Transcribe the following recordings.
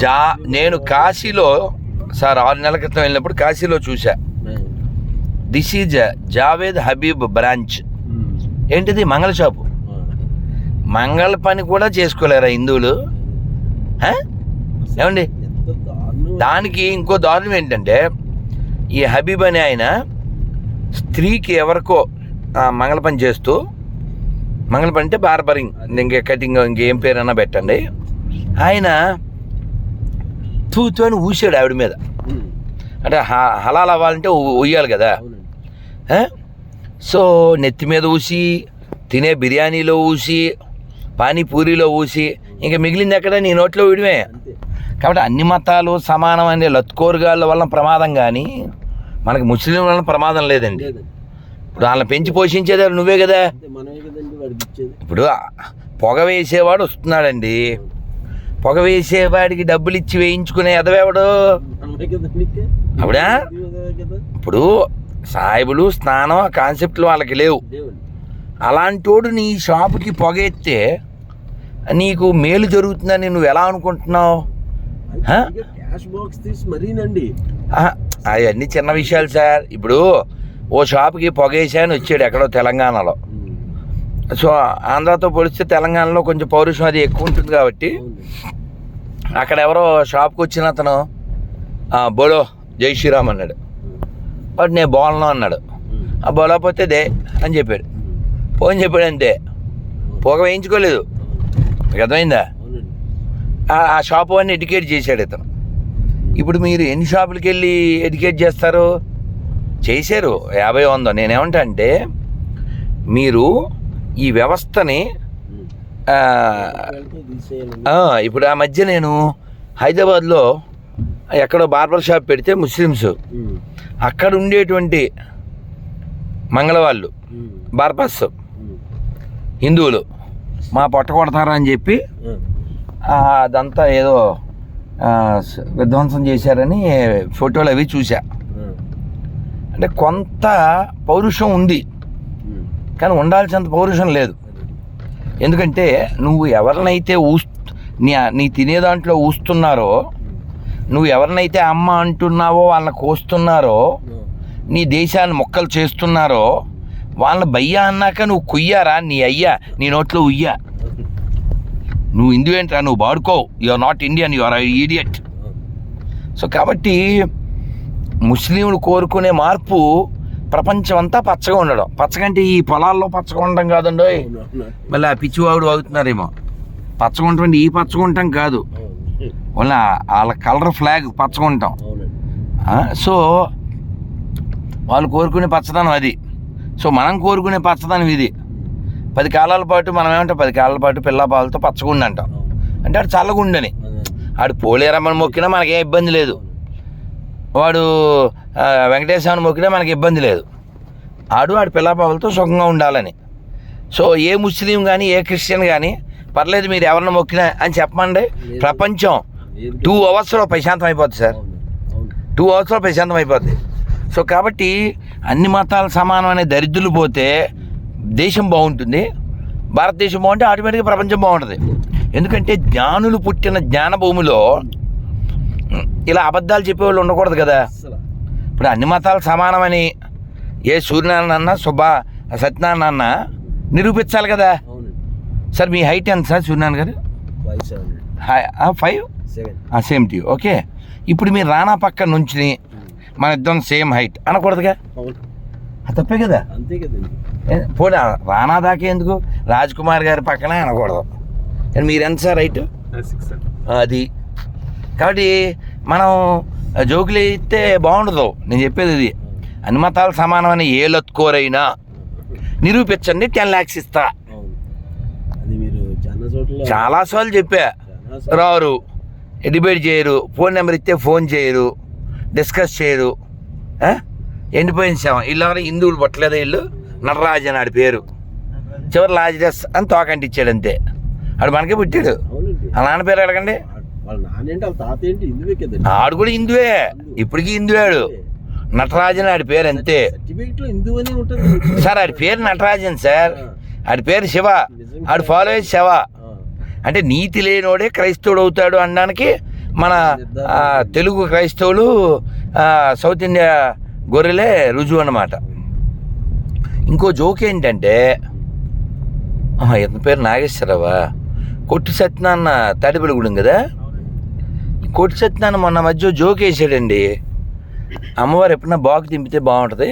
జా నేను కాశీలో సార్ ఆరు నెలల క్రితం వెళ్ళినప్పుడు కాశీలో చూసా this is Javed Habib branch ఏంటిది? మంగళ షాపు. మంగళ పని కూడా చేసుకోలేరా హిందువులు? ఏమండి? దానికి ఇంకో దారుణం ఏంటంటే ఈ హబీబ్ అనే ఆయన స్త్రీకి ఎవరికో మంగళ పని చేస్తూ మంగళ పని అంటే బార్బరింగ్ ఇంకే కటింగ్ ఇంకేం పేరైనా పెట్టండి. ఆయన తూతూ అని ఊసాడు ఆవిడ మీద. అంటే హ- హలాల్ అవ్వాలంటే ఉయ్యాలి కదా? సో నెత్తి మీద ఊసి తినే బిర్యానీలో ఊసి పానీపూరిలో ఊసి ఇంకా మిగిలింది ఎక్కడ? నీ నోట్లో విడిమే కాబట్టి అన్ని మతాలు సమానం అనే లత్కోరుగాళ్ళ వలన ప్రమాదం కానీ మనకి ముస్లిం వలన ప్రమాదం లేదండి. ఇప్పుడు వాళ్ళని పెంచి పోషించేది నువ్వే కదా? ఇప్పుడు పొగ వేసేవాడు వస్తున్నాడండి. పొగ వేసేవాడికి డబ్బులు ఇచ్చి వేయించుకునే ఎదవేవాడు? అప్పుడా? ఇప్పుడు సాయిబులు స్నానం ఆ కాన్సెప్ట్లు వాళ్ళకి లేవు. అలాంటోడు నీ షాపుకి పొగ ఎత్తే నీకు మేలు జరుగుతుందని నువ్వు ఎలా అనుకుంటున్నావు? అవన్నీ చిన్న విషయాలు సార్. ఇప్పుడు ఓ షాప్కి పొగేసాని వచ్చాడు ఎక్కడో తెలంగాణలో. సో ఆంధ్రాతో పోలిస్తే తెలంగాణలో కొంచెం పౌరుషం అది ఎక్కువ ఉంటుంది కాబట్టి అక్కడ ఎవరో షాప్కి వచ్చిన అతను "ఆ, బోలో జై శ్రీరామ్ అన్నాడు. వాడు నేను బోలను అన్నాడు. ఆ బోలకపోతే దే అని చెప్పాడు. ఫోన్ చెప్పాడు అంతే పొగ వేయించుకోలేదు. మీకు అర్థమైందా? ఆ షాప్ వాడిని ఎడ్యుకేట్ చేశాడు ఇతను. ఇప్పుడు మీరు ఎన్ని షాపులకి వెళ్ళి ఎడ్యుకేట్ చేస్తారు? చేశారు. యాభై వందో. నేనేమంటా అంటే మీరు ఈ వ్యవస్థని ఇప్పుడు ఆ మధ్య నేను హైదరాబాద్లో ఎక్కడో బార్బర్ షాప్ పెడితే ముస్లిమ్స్. అక్కడ ఉండేటువంటి మంగళవాళ్ళు. బార్బర్స్. హిందువులు మా పొట్ట కొడతారా అని చెప్పి అదంతా ఏదో విధ్వంసం చేశారని ఫోటోలు అవి చూసా ఆ. అంటే కొంత పౌరుషం ఉంది. కానీ ఉండాల్సినంత పౌరుషం లేదు. ఎందుకంటే నువ్వు ఎవరినైతే ఊస్ నీ నీ తినే దాంట్లో ఊస్తున్నారో నువ్వు ఎవరినైతే అమ్మ అంటున్నావో వాళ్ళని కోస్తున్నారో. నీ దేశాన్ని మొక్కలు చేస్తున్నారో వాళ్ళ బయ్యా అన్నాక నువ్వు కుయ్యారా నీ అయ్యా నీ నోట్లో ఉయ్యా నువ్వు హిందూ ఏంట్రా నువ్వు వాడుకో you are not Indian you are idiot. So కాబట్టి ముస్లింలు కోరుకునే మార్పు ప్రపంచం అంతా పచ్చగా ఉండడం. పచ్చగంటే ఈ పొలాల్లో పచ్చగా ఉండడం కాదండి. మళ్ళీ ఆ పిచ్చివాడు అవుతున్నారేమో పచ్చగా ఉండటం ఈ పచ్చగా ఉండటం కాదు. అవును. వాళ్ళ వాళ్ళ కలర్ ఫ్లాగ్ పచ్చగా ఉంటాం. సో వాళ్ళు కోరుకునే పచ్చదనం అది. సో మనం కోరుకునే పచ్చదనం ఇది. పది కాలాల పాటు మనం ఏమంటాం? పది కాలాల పాటు పిల్ల పాలతో పచ్చగా ఉండి అంటాం. అంటే ఆడు చల్లగా ఉండని. అదే. ఆడు పోలేరమ్మని మొక్కినా మనకేం ఇబ్బంది లేదు. వాడు ఆ, వెంకటేశ్వరాన్ని మొక్కినా మనకి ఇబ్బంది లేదు. ఆడు ఆడు పిల్లపాపలతో సుఖంగా ఉండాలని. సో ఏ ముస్లిం కానీ ఏ క్రిస్టియన్ కానీ పర్లేదు మీరు ఎవరిని మొక్కినా అని చెప్పమండి. ప్రపంచం టూ అవర్స్లో ప్రశాంతం అయిపోద్ది సార్. టూ అవర్స్లో ప్రశాంతం అయిపోద్ది సో కాబట్టి అన్ని మతాలు సమానం అనే దరిద్రులు పోతే దేశం బాగుంటుంది. భారతదేశం బాగుంటే ఆటోమేటిక్గా ప్రపంచం బాగుంటుంది. ఎందుకంటే జ్ఞానులు పుట్టిన జ్ఞాన భూమిలో ఉమ్, ఇలా అబద్ధాలు చెప్పేవాళ్ళు ఉండకూడదు కదా. ఇప్పుడు అన్ని మతాలు సమానమని ఏ సూర్యనారాయణ అన్న సుబ్బ సత్యనారాయణ అన్న నిరూపించాలి కదా. సార్ మీ హైట్ ఎంత సార్ సూర్యనారాయణ గారు? ఫైవ్ సేమ్ టీ ఓకే ఇప్పుడు మీరు రానా పక్క నుంచి మన ఇద్దరం సేమ్ హైట్ అనకూడదుగా? తప్పే కదా? అంతే కదండి. పోనీ రానా దాకా ఎందుకు? రాజ్ కుమార్ గారి పక్కనే అనకూడదు. మీరు ఎంత సార్ హైట్ అది. కాబట్టి మనం జోకులు ఇస్తే బాగుండదు. నేను చెప్పేది ఇది. అన్ని మతాలు సమానమైన ఏ లత్కోరైనా నిరూపించండి టెన్ ల్యాక్స్ ఇస్తా. చాలాసార్లు చెప్పా. రారు. డిబేట్ చేయరు. ఫోన్ నెంబర్ ఇస్తే ఫోన్ చేయరు. డిస్కస్ చేయరు? ఎండిపోయిన శవం. ఇల్లు ఎవరు? హిందువులు పట్టలేదా ఇల్లు నటరాజు అని ఆడి పేరు. చివరి లాజిడస్ అని తోకంటి ఇచ్చాడు అంతే. ఆడు మనకే పుట్టాడు. ఆ నాన్న పేరు అడగండి. ఆడు కూడా హిందువే. ఇప్పటికీ హిందువాడు. నటరాజన్ ఆడి పేరు అంతే. సార్ ఆడి పేరు నటరాజన్ సార్. ఆడి పేరు శివ. ఆడు ఫాలో అయ్యేది శివ. అంటే నీతి లేనోడే క్రైస్తవుడు అవుతాడు అనడానికి మన తెలుగు క్రైస్తవులు సౌత్ ఇండియా గొర్రెలే రుజువు అన్నమాట. ఇంకో జోక్ ఏంటంటే ఇతని పేరు నాగేశ్వరరావా? కొట్టి సత్యనాన్న తాడిపల్లిగూడెం కదా? ఈ కొట్టి సత్యనాన్న మొన్న మధ్య జోక్ వేసాడండి. అమ్మవారు ఎప్పుడన్నా బాగు దింపితే బాగుంటుంది.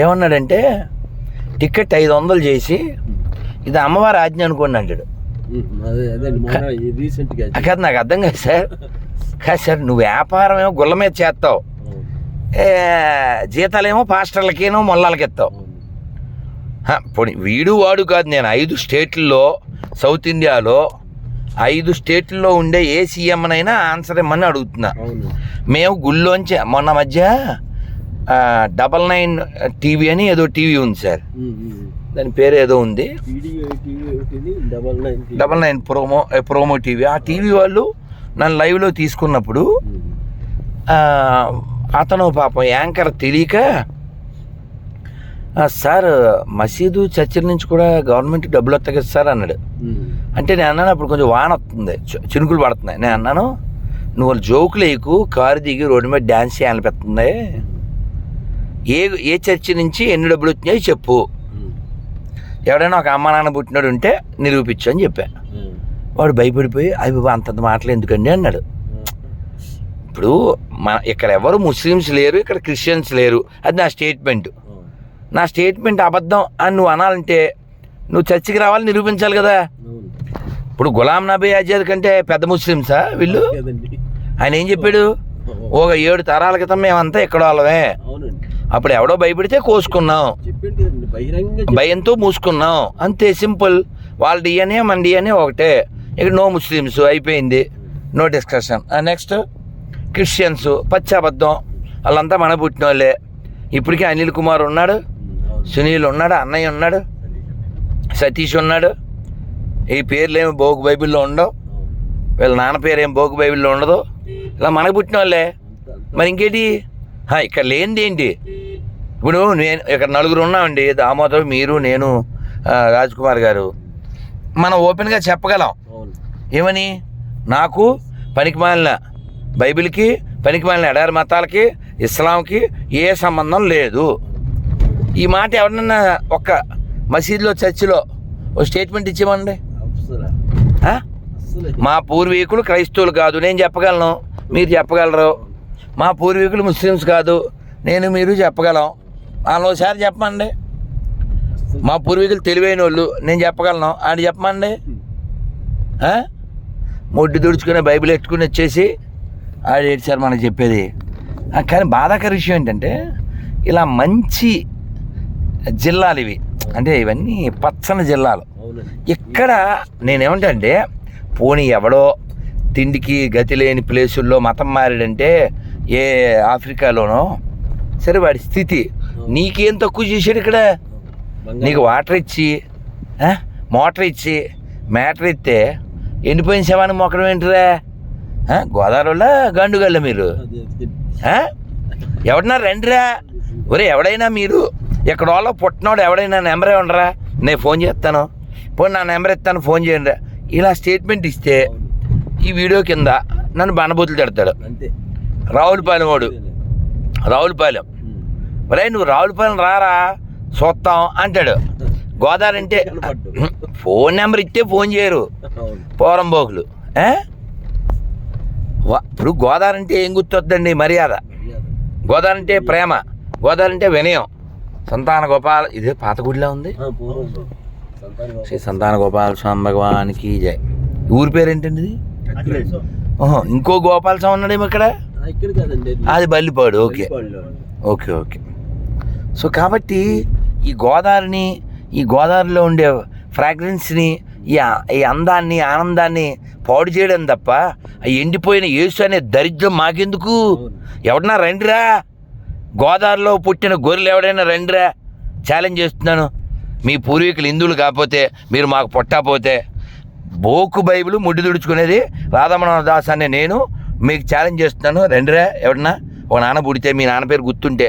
ఏమన్నాడంటే టికెట్ ఐదు వందలు చేసి ఇది అమ్మవారి ఆజ్ఞ అనుకోండి అంటాడు. కాదు నాకు అర్థం కాదు సార్. కాదు సార్ నువ్వు వ్యాపారం ఏమో గుళ్ళ మీద చేస్తావు. జీతాలేమో పాస్టర్లకేనో మొల్లలకి పోనీ వీడు వాడు కాదు నేను ఐదు స్టేట్లలో సౌత్ ఇండియాలో ఐదు స్టేట్లలో ఉండే ఏ సీఎంనైనా ఆన్సర్ ఇమ్మని అడుగుతున్నా. మేము గుళ్ళోంచి మొన్న మధ్య డబల్ నైన్ టీవీ అని ఏదో టీవీ ఉంది సార్. దాని పేరు ఏదో ఉంది. Double nine promo promo TV. ఆ టీవీ వాళ్ళు నన్ను లైవ్లో తీసుకున్నప్పుడు అతను పాపం యాంకర్ తెలియక "ఆ, సార్ మసీదు చర్చిల నుంచి కూడా గవర్నమెంట్ డబ్బులు వస్తాయి కదా సార్ అన్నాడు. అంటే నేను అన్నాను అప్పుడు కొంచెం వాన వస్తుంది. చినుకులు పడుతున్నాయి. నేను అన్నాను నువ్వు జోకులు వేయకు కారు దిగి రోడ్డు మీద డ్యాన్స్ చేయాలనిపిస్తుంది ఏ ఏ చర్చి నుంచి ఎన్ని డబ్బులు వచ్చినాయో చెప్పు. ఎవడైనా ఒక అమ్మ నాన్న పుట్టినాడు ఉంటే నిరూపించు అని చెప్పాను. వాడు భయపడిపోయి అవి అంతంత మాటలు ఎందుకండి? అన్నాడు. ఇప్పుడు మన ఇక్కడ ఎవరు ముస్లిమ్స్ లేరు ఇక్కడ క్రిస్టియన్స్ లేరు. అది నా స్టేట్మెంట్. నా స్టేట్మెంట్ అబద్ధం అని నువ్వు అనాలంటే నువ్వు చర్చికి రావాలి నిరూపించాలి కదా. ఇప్పుడు గులాం నబీ ఆజాద్ కంటే పెద్ద ముస్లిమ్సా వీళ్ళు? ఆయన ఏం చెప్పాడు? ఒక ఏడు తరాల క్రితం మేమంతా ఇక్కడ వాళ్ళమే. అప్పుడు ఎవడో భయపడితే కోసుకున్నాం. భయంతో మూసుకున్నాం. అంతే సింపుల్. వాళ్ళ డిఎన్ఏ మన డిఎన్ఏ ఒకటే. ఇక్కడ నో ముస్లిమ్స్ అయిపోయింది. No discussion. నెక్స్ట్ క్రిస్టియన్స్ పచ్చాబద్ధం. వాళ్ళంతా మన పుట్టిన వాళ్ళే ఇప్పటికే అనిల్ కుమార్ ఉన్నాడు. సునీల్ ఉన్నాడు? అన్నయ్య ఉన్నాడు? సతీష్ ఉన్నాడు? ఈ పేర్లు ఏమి బోగు బైబిల్లో ఉండవు. వీళ్ళ నాన్న పేరు ఏం బోగు బైబిల్లో ఉండదు. ఇలా మనకు పుట్టిన వాళ్ళే. మరి ఇంకేంటి? ఇక్కడ లేనిది ఏంటి? ఇప్పుడు నేను ఇక్కడ నలుగురు ఉన్నామండి. దామోదర్ మీరు నేను రాజ్ కుమార్ గారు. మనం ఓపెన్గా చెప్పగలం. ఏమని? నాకు పనికిమాలిన బైబిల్కి పనికిమాలిన ఎడారి మతాలకి ఇస్లాంకి ఏ సంబంధం లేదు. ఈ మాట ఎవరినన్నా ఒక్క మసీదులో చర్చిలో ఓ స్టేట్మెంట్ ఇచ్చేమండి మా పూర్వీకులు క్రైస్తవులు కాదు. నేను చెప్పగలను. మీరు చెప్పగలరు. మా పూర్వీకులు ముస్లిమ్స్ కాదు. నేను మీరు చెప్పగలం. వాళ్ళోసారి చెప్పమండి. మా పూర్వీకులు తెలివైన వాళ్ళు నేను చెప్పగలను. ఆడు చెప్పమండి? మొడ్డు దుడుచుకుని బైబిల్ ఎట్టుకుని వచ్చేసి ఆడు సార్ మనకు చెప్పేది. కానీ బాధాకర విషయం ఏంటంటే ఇలా మంచి జిల్లాలు ఇవి అంటే ఇవన్నీ పచ్చని జిల్లాలు. ఇక్కడ నేనేమంటా అంటే పోనీ ఎవడో తిండికి గతి లేని ప్లేసుల్లో మతం మారాడంటే ఏ ఆఫ్రికాలోనో సరే వాడి స్థితి. నీకేం తక్కువ చేశాడు ఇక్కడ. నీకు వాటర్ ఇచ్చి మోటార్ ఇచ్చి మేటర్ ఇస్తే ఎండిపోయిన శవాన్ని మొక్కడం ఏంటిరా? గోదావరిలో గండుగల్ల మీరు? ఎవడన్నా రండిరా? ఒరే ఎవడైనా మీరు ఎక్కడ వాళ్ళ పుట్టినోడు ఎవడైనా నెంబర్ ఉండరా? నేను ఫోన్ చేస్తాను. పోనీ నా నెంబర్ ఇస్తాను ఫోన్ చేయండి ఇలా స్టేట్మెంట్ ఇస్తే. ఈ వీడియో కింద నన్ను బండబూతులు తిడతాడు. రావులపాలెం వాడు. రావులపాలెం. ఒరే నువ్వు రావులపాలెం రారా? చూస్తాం అంటాడు. గోదావరి అంటే. ఫోన్ నెంబర్ ఇస్తే ఫోన్ చేయరు. పోరంబోకులు ఏ? వా- ఇప్పుడు గోదావరి అంటే ఏం గుర్తొద్దండి? మర్యాద. గోదావరి అంటే ప్రేమ. గోదావరి అంటే వినయం. సంతాన గోపాల్ ఇదే పాత గుడిలా ఉంది. శ్రీ సంతాన గోపాల స్వామి భగవానికి జై. ఊరి పేరు ఏంటండి ఇది. ఓహో ఇంకో గోపాల స్వామి ఉన్నాడేమో ఇక్కడ అది. Ballipadu okay. Okay okay. So కాబట్టి ఈ గోదావరిని ఈ గోదావరిలో ఉండే ఫ్రాగ్రెన్స్ని ఈ ఈ అందాన్ని ఆనందాన్ని పాడు చేయడం తప్ప ఎండిపోయిన యేసు అనే దరిద్రం మాకెందుకు. ఎవడన్నా రండిరా? గోదావరిలో పుట్టిన గొర్రెలు ఎవడైనా రండిరా? ఛాలెంజ్ చేస్తున్నాను. మీ పూర్వీకులు హిందువులు కాకపోతే మీరు మాకు పొట్టకపోతే బోకు బైబిల్ ముడ్డు తుడుచుకునేది రాధమణ దాస్ అనే నేను. మీకు ఛాలెంజ్ చేస్తున్నాను. రండిరా ఎవడన్నా? ఒక నాన్న పుడితే మీ నాన్న పేరు గుర్తుంటే.